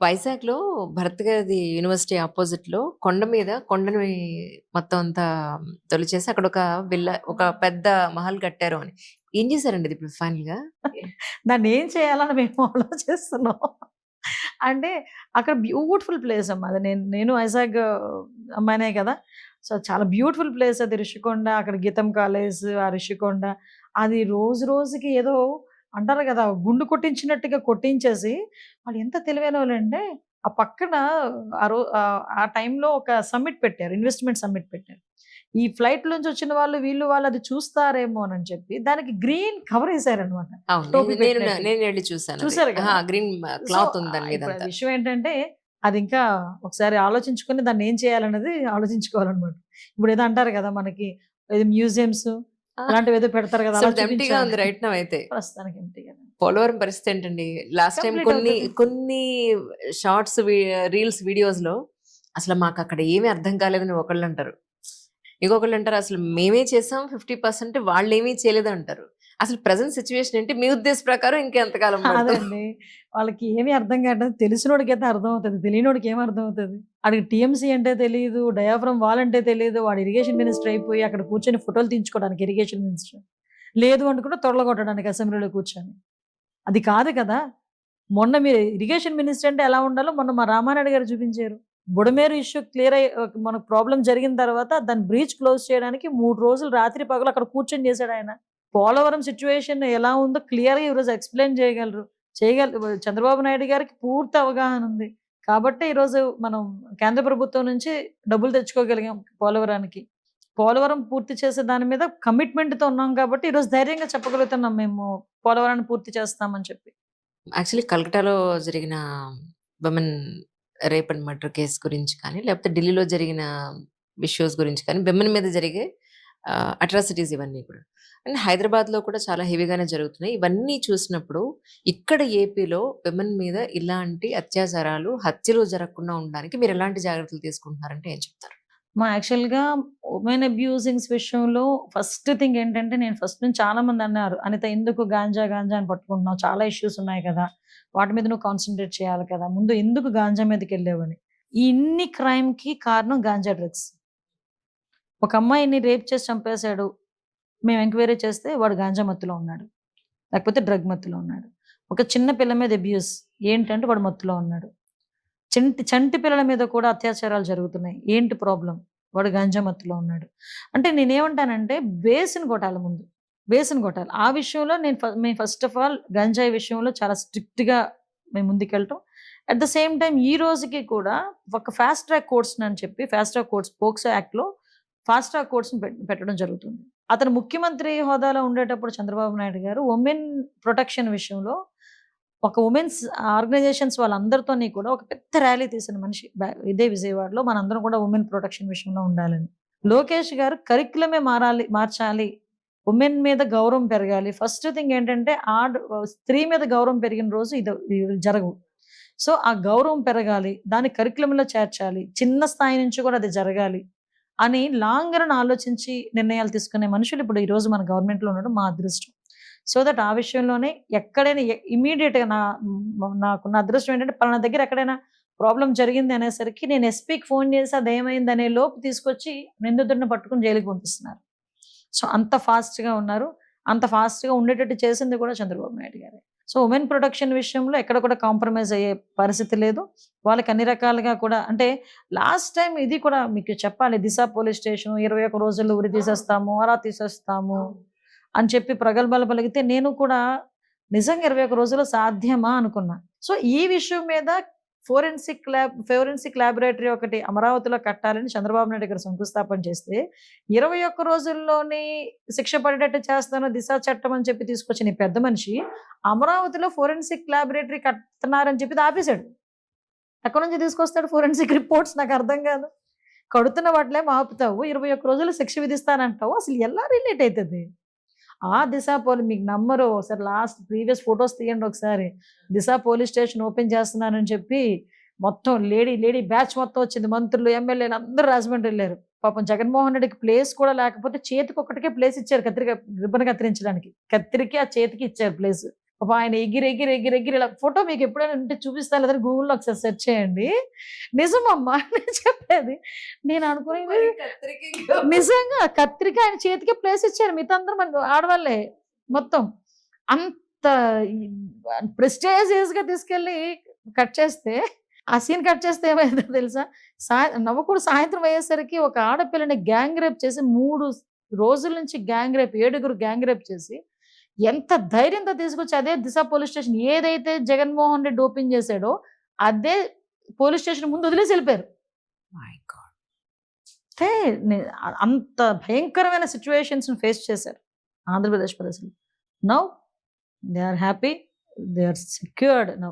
వైజాగ్‌లో భరత్ గారిది యూనివర్సిటీ అపోజిట్‌లో కొండ మీద కొండని మొత్తం అంతా తొలిచేసి అక్కడ ఒక విల్లా ఒక పెద్ద మహల్ కట్టారు అని. ఏం చేశారండి ఇది ఇప్పుడు ఫైనల్‌గా? దాన్ని ఏం చేయాలని మేము ఆలోచిస్తున్నాం. అంటే అక్కడ బ్యూటిఫుల్ ప్లేస్ అమ్మా. అది నేను నేను వైజాగ్ అమ్మాయినే కదా! సో, చాలా బ్యూటిఫుల్ ప్లేస్ అది రిషికొండ. అక్కడ గీతం కాలేజ్, ఆ రిషికొండ. అది రోజు రోజుకి ఏదో అంటారు కదా! గుండు కొట్టించినట్టుగా కొట్టించేసి వాళ్ళు ఎంత తెలివైనోళ్ళంటే ఆ పక్కన ఆ రో ఆ టైంలో ఒక సమ్మిట్ పెట్టారు. ఇన్వెస్ట్‌మెంట్ సమ్మిట్ పెట్టారు. ఈ ఫ్లైట్ నుంచి వచ్చిన వాళ్ళు, వీళ్ళు వాళ్ళు అది చూస్తారేమోనని చెప్పి దానికి గ్రీన్ కవర్ అది. చూసారు! Green cloth. విషయం ఏంటంటే అది ఇంకా ఒకసారి ఆలోచించుకొని దాన్ని ఏం చేయాలన్నది ఆలోచించుకోవాలనమాట. ఇప్పుడు ఏదో అంటారు కదా! మనకి ఆ! అలాంటివి ఏదో పెడతారు కదా! చూపించాలి. ఉంది రైట్ నౌ అయితే. ప్రస్తుతానికి ఎంప్టీగానే. పోలవరం పరిస్థితి ఏంటండి? లాస్ట్ కంప్లీట్ కొన్ని. కొన్ని షార్ట్స్ రీల్స్ వీడియోస్‌లో అసలు మాకు అక్కడ ఏమీ అర్థం కాలేదని ఒకళ్ళు అంటారు. ఇంకొకళ్ళు అంటారు అసలు మేమే చేసాం 50% వాళ్ళేమీ చేయలేదంటారు. అసలు ప్రజెంట్ సిచ్యువేషన్ ఏంటి? మీ ఉద్దేశ ప్రకారం ఇంకెంతకాలం అదండి. వాళ్ళకి ఏమీ అర్థం కావట్లేదు. తెలిసినోడికైతే అర్థమవుతది. తెలియనోడికి ఏం అర్థం అవుతుంది అక్కడికి టీఎంసీ అంటే తెలియదు డయాఫ్రమ్ వాల్ అంటే తెలియదు వాడు ఇరిగేషన్ మినిస్టర్ అయిపోయి అక్కడ కూర్చొని ఫోటోలు తీయించుకోవడానికి ఇరిగేషన్ మినిస్టర్. లేదు అనుకుంటే తొడలగొట్టడానికి అసెంబ్లీలో కూర్చొని. అది కాదు కదా! మొన్న మీరు ఇరిగేషన్ మినిస్టర్ అంటే ఎలా ఉండాలో మొన్న మా రామానాయుడు గారు చూపించారు. బుడమేరు ఇష్యూ క్లియర్ అయ్యి మనకు ప్రాబ్లం జరిగిన తర్వాత దాన్ని బ్రీచ్ క్లోజ్ చేయడానికి మూడు రోజులు రాత్రి పగలు అక్కడ కూర్చొని చేసాడాయన. పోలవరం సిచ్యువేషన్ ఎలా ఉందో క్లియర్‌గా ఈరోజు ఎక్స్‌ప్లెయిన్ చేయగలరు. చేయగల చంద్రబాబు నాయుడు గారికి పూర్తి అవగాహన ఉంది. కాబట్టి ఈరోజు మనం కేంద్ర ప్రభుత్వం నుంచి డబ్బులు తెచ్చుకోగలిగాం పోలవరానికి. పోలవరం పూర్తి చేసే దాని మీద కమిట్మెంట్‌తో ఉన్నాం కాబట్టి ఈరోజు ధైర్యంగా చెప్పగలుగుతున్నాం మేము పోలవరాన్ని పూర్తి చేస్తామని చెప్పి. యాక్చువల్లీ కలకట్టాలో జరిగిన women rape and murder case గురించి కానీ, లేకపోతే ఢిల్లీలో జరిగిన ఇష్యూస్ గురించి కానీ, విమెన్ మీద జరిగే అట్రాసిటీస్ ఇవన్నీ కూడా. అండ్ హైదరాబాద్‌లో కూడా చాలా హెవీగానే జరుగుతున్నాయి. ఇవన్నీ చూసినప్పుడు ఇక్కడ ఏపీలో విమెన్ మీద ఇలాంటి అత్యాచారాలు, హత్యలు జరగకుండా ఉండడానికి మీరు ఎలాంటి జాగ్రత్తలు తీసుకుంటున్నారంటే ఏం చెప్తారు? మా యాక్చువల్‌గా ఉమెన్ అబ్యూజింగ్స్ విషయంలో ఫస్ట్ థింగ్ ఏంటంటే నేను ఫస్ట్ నుంచి చాలామంది అన్నారు. "అనిత ఎందుకు గాంజా, గాంజా అని పట్టుకుంటున్నావు? చాలా ఇష్యూస్ ఉన్నాయి కదా! వాటి మీద నువ్వు కాన్సన్ట్రేట్ చేయాలి కదా! ముందు ఎందుకు గాంజా మీదకెళ్ళావని?" ఈ ఇన్ని క్రైమ్‌కి కారణం గాంజా డ్రగ్స్. ఒక అమ్మాయిని రేప్ చేసి చంపేశాడు. మేము ఎంక్వైరీ చేస్తే వాడు గాంజా మత్తులో ఉన్నాడు. లేకపోతే డ్రగ్ మత్తులో ఉన్నాడు. ఒక చిన్న పిల్ల మీద అబ్యూస్ ఏంటంటే వాడు మత్తులో ఉన్నాడు. చంటి చంటి పిల్లల మీద కూడా అత్యాచారాలు జరుగుతున్నాయి. ఏంటి ప్రాబ్లం వాడు గాంజా మత్తులో ఉన్నాడు. అంటే నేనేమంటానంటే బేసిన్ కొట్టాలి ముందు. బేసిన్ కొట్టాలి. ఆ విషయంలో నేను మేము ఫస్ట్ ఆఫ్ ఆల్ గంజాయి విషయంలో చాలా స్ట్రిక్ట్‌గా మేము ముందుకెళ్ళటం. అట్ ద సేమ్ టైం ఈ రోజుకి కూడా ఒక ఫాస్ట్ ట్రాక్ కోర్ట్స్ అని చెప్పి ఫాస్ట్ ట్రాక్ కోర్ట్స్ పోక్సో యాక్ట్‌లో ఫాస్ట్ ట్రాక్ కోర్సును పెట్టడం జరుగుతుంది. అతను ముఖ్యమంత్రి హోదాలో ఉండేటప్పుడు చంద్రబాబు నాయుడు గారు ఉమెన్ ప్రొటెక్షన్ విషయంలో ఒక ఉమెన్స్ ఆర్గనైజేషన్స్ వాళ్ళందరితోని కూడా ఒక పెద్ద ర్యాలీ తీసిన మనిషి. ఇదే విజయవాడలో మనందరం కూడా ఉమెన్ ప్రొటెక్షన్ విషయంలో ఉండాలని. లోకేష్ గారు కరిక్యులమే మారాలి మార్చాలి. ఉమెన్ మీద గౌరవం పెరగాలి. ఫస్ట్ థింగ్ ఏంటంటే ఆడ స్త్రీ మీద గౌరవం పెరిగిన రోజు ఇది జరగవు. సో, ఆ గౌరవం పెరగాలి. దాన్ని కరికులంలో చేర్చాలి. చిన్న స్థాయి నుంచి కూడా అది జరగాలి. అని లాంగ్ రన్ ఆలోచించి నిర్ణయాలు తీసుకునే మనుషులు ఇప్పుడు ఈరోజు మన గవర్నమెంట్‌లో ఉండడం మా అదృష్టం. సో దట్ ఆ విషయంలోనే ఎక్కడైనా ఇమీడియట్గా నా నాకున్న అదృష్టం ఏంటంటే పలానా దగ్గర ఎక్కడైనా ప్రాబ్లం జరిగింది అనేసరికి నేను ఎస్పీకి ఫోన్ చేసి అదేమైంది అనే లోపు తీసుకొచ్చి నిందితుడిని పట్టుకుని జైలుకి పంపిస్తున్నారు. సో, అంత ఫాస్ట్‌గా ఉన్నారు. అంత ఫాస్ట్‌గా ఉండేటట్టు చేసింది కూడా చంద్రబాబు నాయుడు గారే. సో, ఉమెన్ ప్రొటెక్షన్ విషయంలో ఎక్కడ కూడా కాంప్రమైజ్ అయ్యే పరిస్థితి లేదు. వాళ్ళకి అన్ని రకాలుగా కూడా అంటే లాస్ట్ టైం ఇది కూడా మీకు చెప్పాలి దిశ పోలీస్ స్టేషన్ 21 రోజుల్లో ఉరి తీసేస్తాము, అలా తీసేస్తాము అని చెప్పి ప్రగల్భాలు పలికితే నేను కూడా నిజంగా 21 రోజుల్లో సాధ్యమా అనుకున్నా. సో, ఈ విషయం మీద ఫోరెన్సిక్ ల్యాబ్ ఫోరెన్సిక్ ల్యాబొరేటరీ ఒకటి అమరావతిలో కట్టాలని చంద్రబాబు నాయుడు గారు శంకుస్థాపన చేస్తే 21 రోజుల్లోనే శిక్ష పడేటట్టు చేస్తాను దిశ చట్టం అని చెప్పి తీసుకొచ్చిన ఈ పెద్ద మనిషి అమరావతిలో ఫోరెన్సిక్ ల్యాబొరేటరీ కడుతున్నారని చెప్పి ఆపేశాడు. ఎక్కడి నుంచి తీసుకొస్తాడు ఫోరెన్సిక్ రిపోర్ట్స్ నాకు అర్థం కాదు. కడుతున్న వాటిలేమో ఆపుతావు. 21 రోజులు శిక్ష విధిస్తానంటావు. అసలు ఎలా రిలేట్ అవుతుంది ఆ దిశ పోలీ మీకు నమ్మరు. ఒకసారి లాస్ట్ ప్రీవియస్ ఫోటోస్ తీయండి ఒకసారి. దిశ పోలీస్ స్టేషన్ ఓపెన్ చేస్తున్నానని చెప్పి మొత్తం లేడీ లేడీ బ్యాచ్ మొత్తం వచ్చింది. మంత్రులు, ఎమ్మెల్యేలు అందరూ రాజమండ్రి వెళ్ళారు పాపం జగన్మోహన్ రెడ్డికి ప్లేస్ కూడా లేకపోతే చేతికి ఒక్కటికే ప్లేస్ ఇచ్చారు కత్తిరిక రిబ్బన్ కత్తిరించడానికి. కత్తిరికి, ఆ చేతికి ఇచ్చారు ప్లేస్. పాప ఆయన ఎగిరి ఎగిరి ఎగిరి ఎగిరి ఇలా ఫోటో మీకు ఎప్పుడైనా ఉంటే చూపిస్తాను లేదా గూగుల్లో ఒకసారి సెర్చ్ చేయండి. నిజమమ్మా నేను చెప్పేది. నేను అనుకునేది నిజంగా కత్తిరిక ఆయన చేతికి ప్లేస్ ఇచ్చారు. మిగతా అందరూ మన ఆడవాళ్ళే మొత్తం. అంత ప్రెస్టేజియస్గా తీసుకెళ్ళి కట్ చేస్తే ఆ సీన్ కట్ చేస్తే ఏమైందో తెలుసా? సాయ నవ్వకూడు సాయంత్రం అయ్యేసరికి ఒక ఆడపిల్లని గ్యాంగ్ రేప్ చేసి మూడు రోజుల నుంచి గ్యాంగ్ రేప్ ఏడుగురు గ్యాంగ్ రేప్ చేసి ఎంత ధైర్యంతో తీసుకొచ్చి అదే దిశ పోలీస్ స్టేషన్ ఏదైతే జగన్మోహన్ రెడ్డి ఓపెన్ చేశాడో అదే పోలీస్ స్టేషన్ ముందు వదిలేసి వెళ్ళిపోయారు. అంటే అంత భయంకరమైన సిచ్యువేషన్స్ ఫేస్ చేశారు ఆంధ్రప్రదేశ్ ప్రజలు. Now they are happy they are secured now.